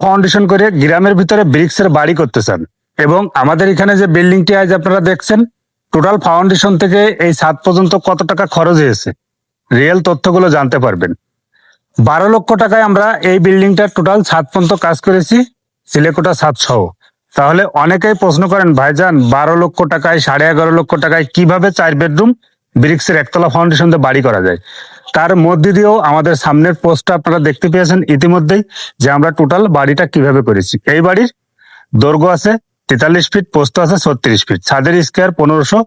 Foundation করে গ্রামের ভিতরে ব্রিক্সের বাড়ি করতে চান এবং আমাদের এখানে যে বিল্ডিংটি আজ আপনারা দেখছেন টোটাল ফাউন্ডেশন থেকে এই সাত পর্যন্ত কত টাকা খরচ হয়েছে রিয়েল তথ্যগুলো জানতে পারবেন। বারো লক্ষ টাকায় আমরা এই বিল্ডিংটা টোটাল ছাদ পর্যন্ত কাজ করেছি, সিলেকোটা ছাদ সহ। তাহলে অনেকেই প্রশ্ন করেন, ভাইজান, বারো লক্ষ টাকায়, সাড়ে এগারো লক্ষ টাকায় কীভাবে চার বেডরুম ব্রিক্সের একতলা ফাউন্ডেশন দিয়ে বাড়ি করা যায়? তার মধ্যে দিয়েও আমাদের সামনের পোস্টটা আপনারা দেখতে পেয়েছেন ইতিমধ্যেই যে আমরা টোটাল বাড়িটা কীভাবে করেছি। এই বাড়ির দৈর্ঘ্য আছে তেতাল্লিশ ফিট পোস্ত আছে ছত্রিশ ফিট ছাদের স্কোয়ার পনেরোশো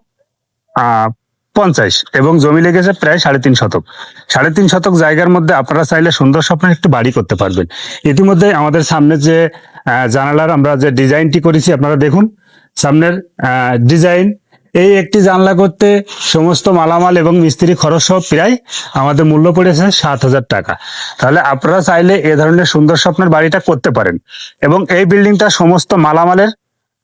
পঞ্চাশ এবং জমি লেগেছে প্রায় সাড়ে তিন শতক। সাড়ে তিন শতক জায়গার মধ্যে আপনারা চাইলে সুন্দর স্বপ্নের একটু বাড়ি করতে পারবেন। ইতিমধ্যে আমাদের সামনে যে জানালার আমরা যে ডিজাইনটি করেছি, আপনারা দেখুন, সামনের ডিজাইন এই একটি জানলা করতে সমস্ত মালামাল এবং মিস্ত্রি খরচ সহ প্রায় আমাদের মূল্য পড়েছে সাত হাজার টাকা। তাহলে আপনারা চাইলে এ ধরনের সুন্দর স্বপ্নের বাড়িটা করতে পারেন এবং এই বিল্ডিংটা সমস্ত মালামালের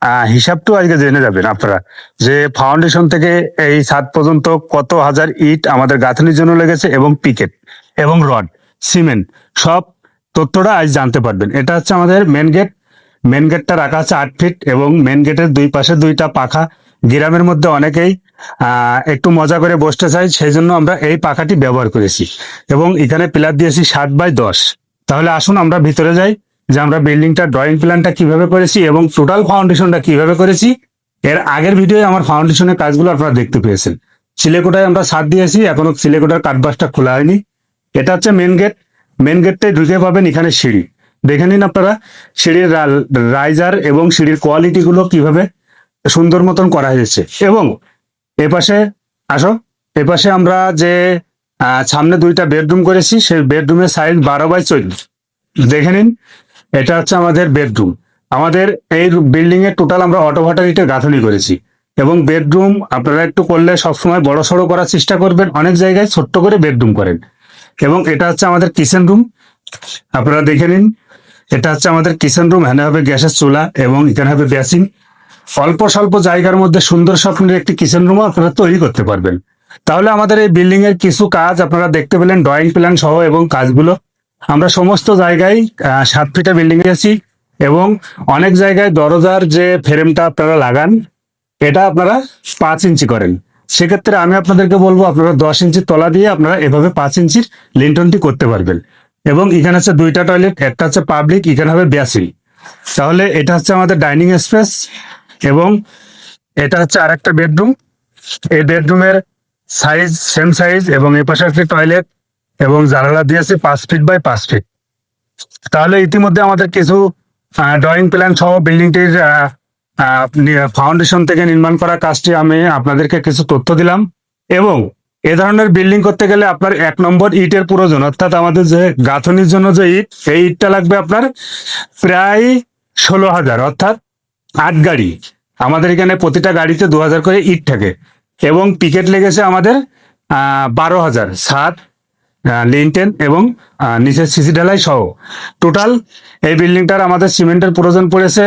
আহ, হিসাবটাও আজকে জেনে যাবেন আপনারা যে ফাউন্ডেশন থেকে এই ছাদ পর্যন্ত কত হাজার ইট আমাদের গাঁথনির জন্য লেগেছে এবং পিকেট এবং রড সিমেন্ট সব তথ্যটা আজ জানতে পারবেন। এটা হচ্ছে আমাদের মেন গেট মেন গেটটা রাখা আছে আট ফিট এবং মেন গেটের দুই পাশে দুইটা পাখা গ্রামের মধ্যে অনেকেই একটু মজা করে বসতে চাই সেই জন্য আমরা এই পাখাটি ব্যবহার করেছি। এবং এখানে পিলার দিয়েছি সাত বাই দশ। তাহলে আসুন আমরা ভিতরে যাই, যে আমরা বিল্ডিংটা, ড্রয়িং প্ল্যানটা কীভাবে করেছি এবং টোটাল ফাউন্ডেশনটা কীভাবে করেছি। এর আগের ভিডিওয়ে আমার ফাউন্ডেশনের কাজগুলো আপনারা দেখতে পেয়েছেন। সিলেকোটায় আমরা সাত দিয়েছি, এখনও সিলেকোটার কাঠবাসটা খোলা হয়নি। এটা হচ্ছে মেন গেট মেন গেটটাই ঢুকে পাবেন এখানে সিঁড়ি। দেখে নিন আপনারা, সিঁড়ির রাইজার এবং সিঁড়ির কোয়ালিটিগুলো কীভাবে সুন্দর মতন করা হয়েছে। এবং এপাশে, আসো, এপাশে আমরা যে সামনে দুইটা বেডরুম করেছি, সেই বেডরুমের সাইজ বারো বাই চোদ্দ। দেখে নিন, এটা হচ্ছে আমাদের বেডরুম। আমাদের এই বিল্ডিং এর টোটাল আমরা অটো ভাটার ইটের গাঁথনি করেছি। এবং বেডরুম আপনারা একটু করলে সবসময় বড় সড়ো করার চেষ্টা করবেন, অনেক জায়গায় ছোট্ট করে বেডরুম করেন। এবং এটা হচ্ছে আমাদের কিচেন রুম আপনারা দেখে নিন, এটা হচ্ছে আমাদের কিচেন রুম এখানে হবে গ্যাসের চুলা এবং এখানে হবে বেসিন অল্প স্বল্প জায়গার মধ্যে সুন্দর স্বপ্নের একটি কিচেন রুমও আপনারা তৈরি করতে পারবেন। তাহলে আমাদের এই বিল্ডিং এর কিছু কাজ আপনারা দেখতে পেলেন ড্রয়িং প্ল্যান সহ এবং কাজগুলো। আমরা সমস্ত জায়গায় সাত ফিটা বিল্ডিং আছি এবং অনেক জায়গায় দরজার যে ফ্রেমটা আপনারা লাগান, এটা আপনারা পাঁচ ইঞ্চি করেন। সেক্ষেত্রে আমি আপনাদেরকে বলব, আপনারা দশ ইঞ্চির তলা দিয়ে আপনারা এভাবে পাঁচ ইঞ্চির লিন্টনটি করতে পারবেন। এবং এখানে হচ্ছে দুইটা টয়লেট একটা হচ্ছে পাবলিক এখানে হবে বেসিন তাহলে এটা হচ্ছে আমাদের ডাইনিং স্পেস এবং এটা হচ্ছে আর একটা বেডরুম এই বেডরুমের সাইজ সেম সাইজ এবং এই পাশে একটি টয়লেট এবং জানালা দিয়েছে পাঁচ ফিট বাই পাঁচ ফিট তাহলে ইতিমধ্যে আমাদের কিছু ড্রয়িং প্ল্যান সহ বিল্ডিংটির ফাউন্ডেশন থেকে নির্মাণ করা কাজটি আমি আপনাদেরকে কিছু তথ্য দিলাম এবং এ ধরনের বিল্ডিং করতে গেলে আপনার এক নম্বর ইটের প্রয়োজন, অর্থাৎ আমাদের যে গাঁথনির জন্য যে ইট, এই ইটটা লাগবে আপনার প্রায় ষোলো হাজার, অর্থাৎ আট গাড়ি। আমাদের এখানে প্রতিটা গাড়িতে দু হাজার করে ইট থাকে। এবং পিকেট লেগেছে আমাদের বারো হাজার সাত লিনটেন এবং নিচের সিসি ঢালাই সহ। টোটাল এই বিল্ডিংটার আমাদের সিমেন্টের প্রয়োজন পড়েছে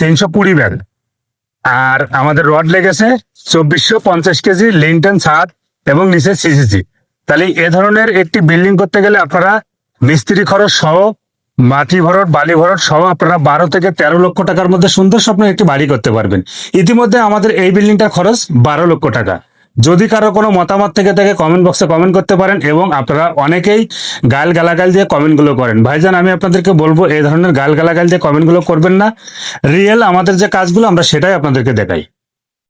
তিনশো কুড়ি ব্যাগ। আর আমাদের রড লেগেছে চব্বিশশো পঞ্চাশ কেজি লিনটেন ছাদ এবং নিচে সিসিসি। তাহলে এ ধরনের একটি বিল্ডিং করতে গেলে আপনারা মিস্ত্রি খরচ সহ মাটি ভরট, বালি ভরট, সহ আপনারা বারো থেকে তেরো লক্ষ টাকার মধ্যে সুন্দর স্বপ্ন একটি বাড়ি করতে পারবেন। ইতিমধ্যে আমাদের এই বিল্ডিংটার খরচ বারো লক্ষ টাকা। যদি কারও কোনো মতামত থেকে থাকে কমেন্ট বক্সে কমেন্ট করতে পারেন এবং আপনারা অনেকেই গাল গালাগাল দিয়ে কমেন্টগুলো করেন। ভাইজান, আমি আপনাদেরকে বলব, এই ধরনের গাল গালাগাল দিয়ে কমেন্টগুলো করবেন না। রিয়েল আমাদের যে কাজগুলো, আমরা সেটাই আপনাদেরকে দেখাই।